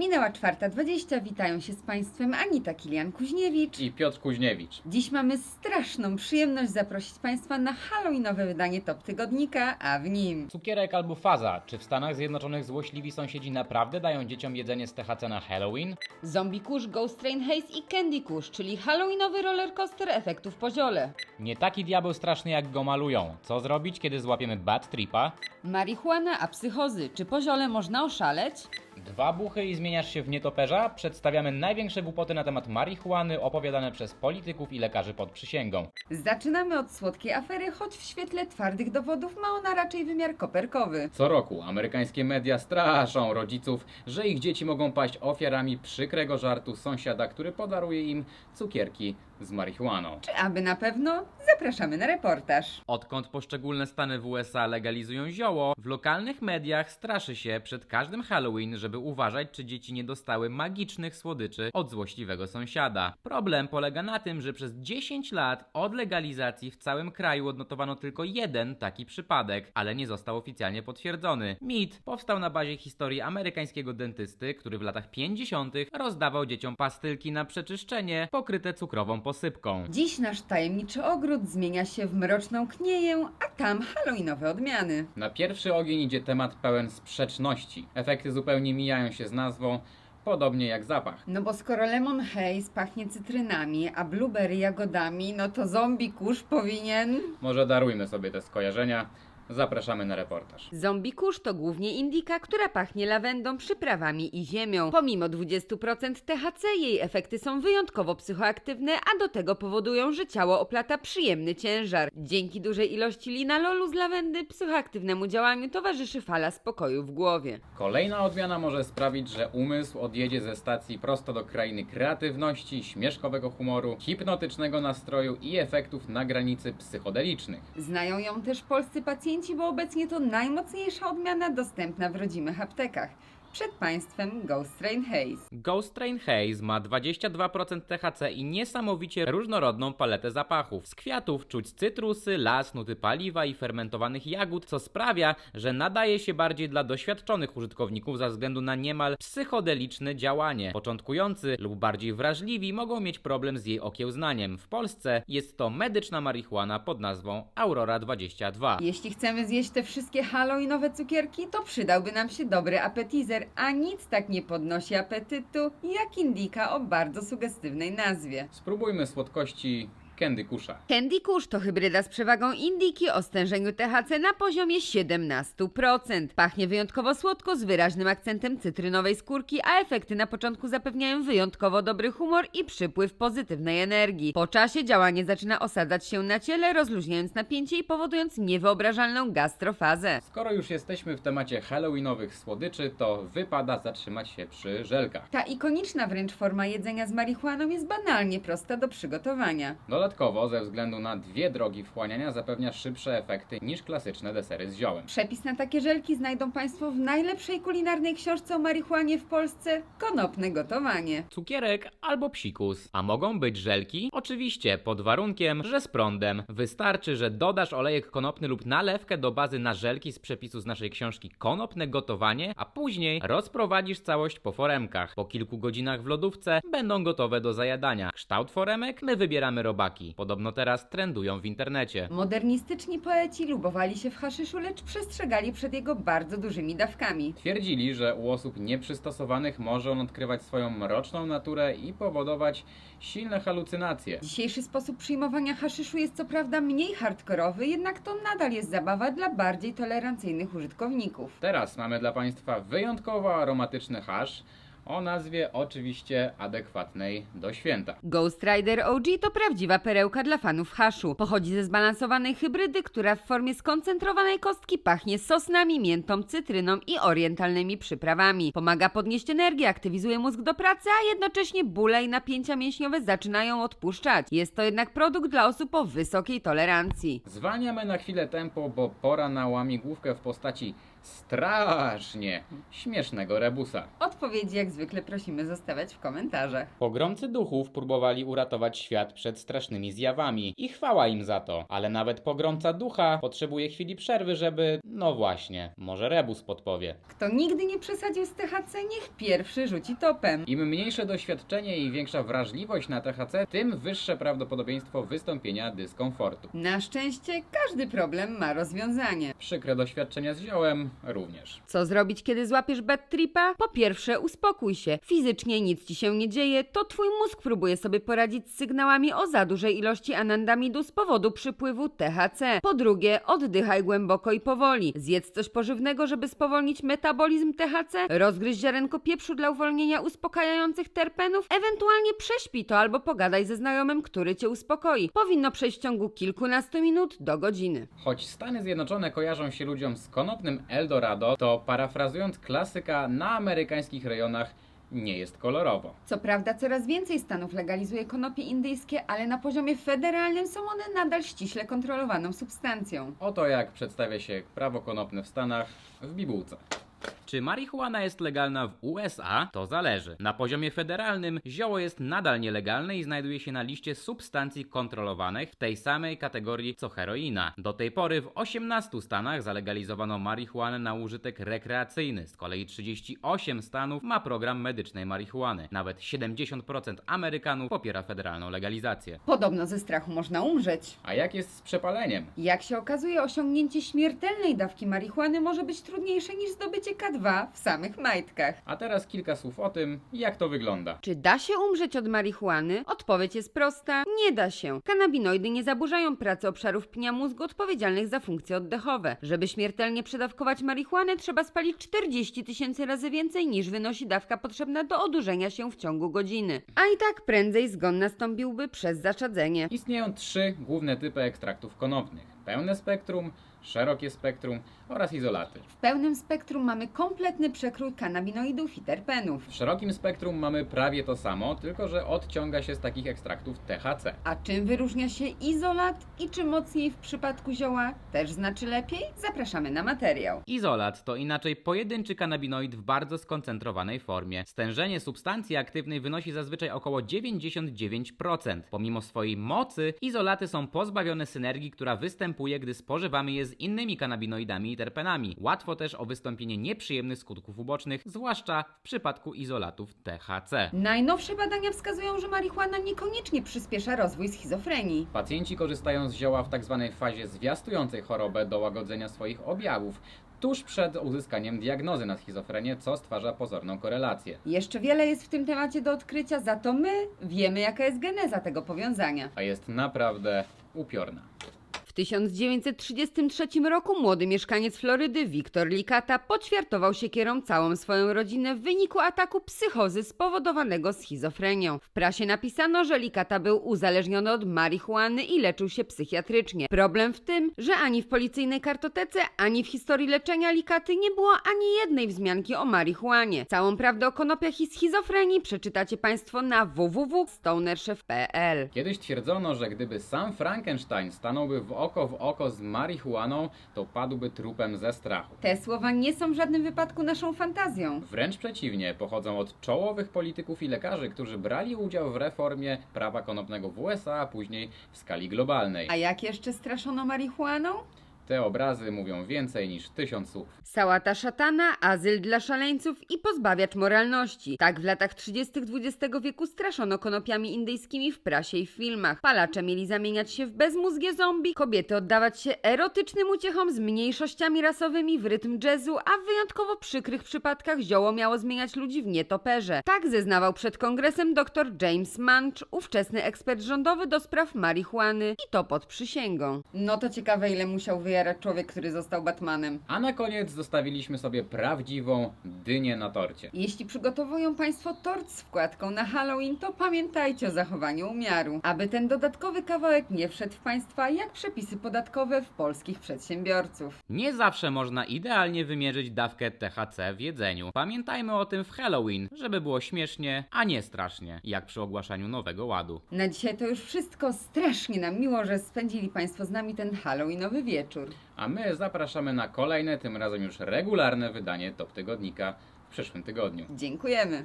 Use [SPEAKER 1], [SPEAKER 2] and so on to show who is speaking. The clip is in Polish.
[SPEAKER 1] Minęła czwarta dwadzieścia, witają się z Państwem Anita Kilian-Kuźniewicz.
[SPEAKER 2] i Piotr Kuźniewicz.
[SPEAKER 1] Dziś mamy straszną przyjemność zaprosić Państwa na halloweenowe wydanie Top Tygodnika, a w nim
[SPEAKER 2] Cukierek albo faza. Czy w Stanach Zjednoczonych złośliwi sąsiedzi naprawdę dają dzieciom jedzenie z THC na Halloween?
[SPEAKER 1] Zombie Kush, Ghost Train Haze i Candy Kush, czyli halloweenowy rollercoaster efektów po ziole.
[SPEAKER 2] Nie taki diabeł straszny jak go malują. Co zrobić, kiedy złapiemy bad tripa?
[SPEAKER 1] Marihuana, a psychozy. Czy po ziole można oszaleć?
[SPEAKER 2] Dwa buchy i zmieniasz się w nietoperza? Przedstawiamy największe głupoty na temat marihuany opowiadane przez polityków i lekarzy pod przysięgą.
[SPEAKER 1] Zaczynamy od słodkiej afery, choć w świetle twardych dowodów ma ona raczej wymiar koperkowy.
[SPEAKER 2] Co roku amerykańskie media straszą rodziców, że ich dzieci mogą paść ofiarami przykrego żartu sąsiada, który podaruje im cukierki z marihuaną.
[SPEAKER 1] Czy aby na pewno? Zapraszamy na reportaż.
[SPEAKER 2] Odkąd poszczególne stany w USA legalizują zioło, w lokalnych mediach straszy się przed każdym Halloween, żeby uważać, czy dzieci nie dostały magicznych słodyczy od złośliwego sąsiada. Problem polega na tym, że przez 10 lat od legalizacji w całym kraju odnotowano tylko jeden taki przypadek, ale nie został oficjalnie potwierdzony. Mit powstał na bazie historii amerykańskiego dentysty, który w latach 50. rozdawał dzieciom pastylki na przeczyszczenie pokryte cukrową posypką.
[SPEAKER 1] Dziś nasz tajemniczy ogród zmienia się w mroczną knieję, a tam halloweenowe odmiany.
[SPEAKER 2] Na pierwszy ogień idzie temat pełen sprzeczności. Efekty zupełnie mijają się z nazwą, podobnie jak zapach.
[SPEAKER 1] No bo skoro lemon haze pachnie cytrynami, a blueberry jagodami, no to zombie kusz powinien...
[SPEAKER 2] Może darujmy sobie te skojarzenia. Zapraszamy na reportaż.
[SPEAKER 1] Zombie kusz to głównie indyka, która pachnie lawendą, przyprawami i ziemią. Pomimo 20% THC jej efekty są wyjątkowo psychoaktywne, a do tego powodują, że ciało oplata przyjemny ciężar. Dzięki dużej ilości linalolu z lawendy psychoaktywnemu działaniu towarzyszy fala spokoju w głowie.
[SPEAKER 2] Kolejna odmiana może sprawić, że umysł odjedzie ze stacji prosto do krainy kreatywności, śmieszkowego humoru, hipnotycznego nastroju i efektów na granicy psychodelicznych.
[SPEAKER 1] Znają ją też polscy pacjenci, bo obecnie to najmocniejsza odmiana dostępna w rodzimych aptekach. Przed Państwem Ghost Train Haze.
[SPEAKER 2] Ghost Train Haze ma 22% THC i niesamowicie różnorodną paletę zapachów. Z kwiatów czuć cytrusy, las, nuty paliwa i fermentowanych jagód, co sprawia, że nadaje się bardziej dla doświadczonych użytkowników ze względu na niemal psychodeliczne działanie. Początkujący lub bardziej wrażliwi mogą mieć problem z jej okiełznaniem. W Polsce jest to medyczna marihuana pod nazwą Aurora 22.
[SPEAKER 1] Jeśli chcemy zjeść te wszystkie halloweenowe cukierki, to przydałby nam się dobry a nic tak nie podnosi apetytu jak indika o bardzo sugestywnej nazwie.
[SPEAKER 2] Spróbujmy słodkości Candy Kusha.
[SPEAKER 1] Candy Kush to hybryda z przewagą indyki o stężeniu THC na poziomie 17%. Pachnie wyjątkowo słodko z wyraźnym akcentem cytrynowej skórki, a efekty na początku zapewniają wyjątkowo dobry humor i przypływ pozytywnej energii. Po czasie działanie zaczyna osadzać się na ciele, rozluźniając napięcie i powodując niewyobrażalną gastrofazę.
[SPEAKER 2] Skoro już jesteśmy w temacie halloweenowych słodyczy, to wypada zatrzymać się przy żelkach.
[SPEAKER 1] Ta ikoniczna wręcz forma jedzenia z marihuaną jest banalnie prosta do przygotowania.
[SPEAKER 2] Dodatkowo, ze względu na dwie drogi wchłaniania, zapewnia szybsze efekty niż klasyczne desery z ziołem.
[SPEAKER 1] Przepis na takie żelki znajdą Państwo w najlepszej kulinarnej książce o marihuanie w Polsce Konopne gotowanie.
[SPEAKER 2] Cukierek albo psikus. A mogą być żelki? Oczywiście, pod warunkiem, że z prądem. Wystarczy, że dodasz olejek konopny lub nalewkę do bazy na żelki z przepisu z naszej książki Konopne gotowanie, a później rozprowadzisz całość po foremkach. Po kilku godzinach w lodówce będą gotowe do zajadania. Kształt foremek? My wybieramy robaki. Podobno teraz trendują w internecie.
[SPEAKER 1] Modernistyczni poeci lubowali się w haszyszu, lecz przestrzegali przed jego bardzo dużymi dawkami.
[SPEAKER 2] Twierdzili, że u osób nieprzystosowanych może on odkrywać swoją mroczną naturę i powodować silne halucynacje.
[SPEAKER 1] Dzisiejszy sposób przyjmowania haszyszu jest co prawda mniej hardkorowy, jednak to nadal jest zabawa dla bardziej tolerancyjnych użytkowników.
[SPEAKER 2] Teraz mamy dla Państwa wyjątkowo aromatyczny hasz o nazwie oczywiście adekwatnej do święta.
[SPEAKER 1] Ghost Rider OG to prawdziwa perełka dla fanów haszu. Pochodzi ze zbalansowanej hybrydy, która w formie skoncentrowanej kostki pachnie sosnami, miętą, cytryną i orientalnymi przyprawami. Pomaga podnieść energię, aktywizuje mózg do pracy, a jednocześnie bóle i napięcia mięśniowe zaczynają odpuszczać. Jest to jednak produkt dla osób o wysokiej tolerancji.
[SPEAKER 2] Zwalniamy na chwilę tempo, bo pora na łamigłówkę w postaci strasznie śmiesznego rebusa.
[SPEAKER 1] Odpowiedzi jak zwykle prosimy zostawiać w komentarzach.
[SPEAKER 2] Pogromcy duchów próbowali uratować świat przed strasznymi zjawami i chwała im za to, ale nawet pogromca ducha potrzebuje chwili przerwy, żeby, no właśnie, może rebus podpowie.
[SPEAKER 1] Kto nigdy nie przesadził z THC, niech pierwszy rzuci topem.
[SPEAKER 2] Im mniejsze doświadczenie i większa wrażliwość na THC, tym wyższe prawdopodobieństwo wystąpienia dyskomfortu.
[SPEAKER 1] Na szczęście każdy problem ma rozwiązanie.
[SPEAKER 2] Przykre doświadczenia z ziołem również.
[SPEAKER 1] Co zrobić, kiedy złapiesz bad tripa? Po pierwsze, uspokój się. Fizycznie nic ci się nie dzieje, to twój mózg próbuje sobie poradzić z sygnałami o za dużej ilości anandamidu z powodu przypływu THC. Po drugie, oddychaj głęboko i powoli. Zjedz coś pożywnego, żeby spowolnić metabolizm THC. Rozgryź ziarenko pieprzu dla uwolnienia uspokajających terpenów. Ewentualnie prześpij to albo pogadaj ze znajomym, który cię uspokoi. Powinno przejść w ciągu kilkunastu minut do godziny.
[SPEAKER 2] Choć Stany Zjednoczone kojarzą się ludziom z konopnym Eldorado, to parafrazując klasyka, na amerykańskich rejonach nie jest kolorowo.
[SPEAKER 1] Co prawda coraz więcej stanów legalizuje konopie indyjskie, ale na poziomie federalnym są one nadal ściśle kontrolowaną substancją.
[SPEAKER 2] Oto jak przedstawia się prawo konopne w Stanach w bibułce. Czy marihuana jest legalna w USA? To zależy. Na poziomie federalnym zioło jest nadal nielegalne i znajduje się na liście substancji kontrolowanych w tej samej kategorii co heroina. Do tej pory w 18 stanach zalegalizowano marihuanę na użytek rekreacyjny. Z kolei 38 stanów ma program medycznej marihuany. Nawet 70% Amerykanów popiera federalną legalizację.
[SPEAKER 1] Podobno ze strachu można umrzeć.
[SPEAKER 2] A jak jest z przepaleniem?
[SPEAKER 1] Jak się okazuje, osiągnięcie śmiertelnej dawki marihuany może być trudniejsze niż zdobycie K2 w samych majtkach.
[SPEAKER 2] A teraz kilka słów o tym, jak to wygląda.
[SPEAKER 1] Czy da się umrzeć od marihuany? Odpowiedź jest prosta: nie da się. Kanabinoidy nie zaburzają pracy obszarów pnia mózgu odpowiedzialnych za funkcje oddechowe. Żeby śmiertelnie przedawkować marihuanę, trzeba spalić 40 tysięcy razy więcej niż wynosi dawka potrzebna do odurzenia się w ciągu godziny. A i tak prędzej zgon nastąpiłby przez zaczadzenie.
[SPEAKER 2] Istnieją trzy główne typy ekstraktów konopnych: pełne spektrum, szerokie spektrum oraz izolaty.
[SPEAKER 1] W pełnym spektrum mamy kompletny przekrój kanabinoidów i terpenów.
[SPEAKER 2] W szerokim spektrum mamy prawie to samo, tylko że odciąga się z takich ekstraktów THC.
[SPEAKER 1] A czym wyróżnia się izolat i czy mocniej w przypadku zioła też znaczy lepiej? Zapraszamy na materiał.
[SPEAKER 2] Izolat to inaczej pojedynczy kanabinoid w bardzo skoncentrowanej formie. Stężenie substancji aktywnej wynosi zazwyczaj około 99%. Pomimo swojej mocy, izolaty są pozbawione synergii, która występuje, gdy spożywamy je z innymi kanabinoidami i terpenami. Łatwo też o wystąpienie nieprzyjemnych skutków ubocznych, zwłaszcza w przypadku izolatów THC.
[SPEAKER 1] Najnowsze badania wskazują, że marihuana niekoniecznie przyspiesza rozwój schizofrenii.
[SPEAKER 2] Pacjenci korzystają z zioła w tzw. fazie zwiastującej chorobę do łagodzenia swoich objawów, tuż przed uzyskaniem diagnozy na schizofrenię, co stwarza pozorną korelację.
[SPEAKER 1] Jeszcze wiele jest w tym temacie do odkrycia, za to my wiemy, jaka jest geneza tego powiązania.
[SPEAKER 2] A jest naprawdę upiorna.
[SPEAKER 1] W 1933 roku młody mieszkaniec Florydy, Wiktor Likata, poćwiartował siekierą całą swoją rodzinę w wyniku ataku psychozy spowodowanego schizofrenią. W prasie napisano, że Likata był uzależniony od marihuany i leczył się psychiatrycznie. Problem w tym, że ani w policyjnej kartotece, ani w historii leczenia Likaty nie było ani jednej wzmianki o marihuanie. Całą prawdę o konopiach i schizofrenii przeczytacie Państwo na www.stonerchef.pl.
[SPEAKER 2] Kiedyś twierdzono, że gdyby sam Frankenstein stanąłby w oko w oko z marihuaną, to padłby trupem ze strachu.
[SPEAKER 1] Te słowa nie są w żadnym wypadku naszą fantazją.
[SPEAKER 2] Wręcz przeciwnie, pochodzą od czołowych polityków i lekarzy, którzy brali udział w reformie prawa konopnego w USA, a później w skali globalnej.
[SPEAKER 1] A jak jeszcze straszono marihuaną?
[SPEAKER 2] Te obrazy mówią więcej niż tysiąc słów.
[SPEAKER 1] Sałata szatana, azyl dla szaleńców i pozbawiacz moralności. Tak w latach 30. XX wieku straszono konopiami indyjskimi w prasie i w filmach. Palacze mieli zamieniać się w bezmózgie zombie, kobiety oddawać się erotycznym uciechom z mniejszościami rasowymi w rytm jazzu, a w wyjątkowo przykrych przypadkach zioło miało zmieniać ludzi w nietoperze. Tak zeznawał przed kongresem dr James Munch, ówczesny ekspert rządowy do spraw marihuany i to pod przysięgą. No to ciekawe ile musiał wyjarać człowiek, który został Batmanem.
[SPEAKER 2] A na koniec zostawiliśmy sobie prawdziwą dynię na torcie.
[SPEAKER 1] Jeśli przygotowują Państwo tort z wkładką na Halloween, to pamiętajcie o zachowaniu umiaru, aby ten dodatkowy kawałek nie wszedł w Państwa jak przepisy podatkowe w polskich przedsiębiorców.
[SPEAKER 2] Nie zawsze można idealnie wymierzyć dawkę THC w jedzeniu. Pamiętajmy o tym w Halloween, żeby było śmiesznie, a nie strasznie, jak przy ogłaszaniu nowego ładu.
[SPEAKER 1] Na dzisiaj to już wszystko. Strasznie nam miło, że spędzili Państwo z nami ten Halloweenowy wieczór. Wieczór.
[SPEAKER 2] A my zapraszamy na kolejne, tym razem już regularne wydanie Top Tygodnika w przyszłym tygodniu.
[SPEAKER 1] Dziękujemy.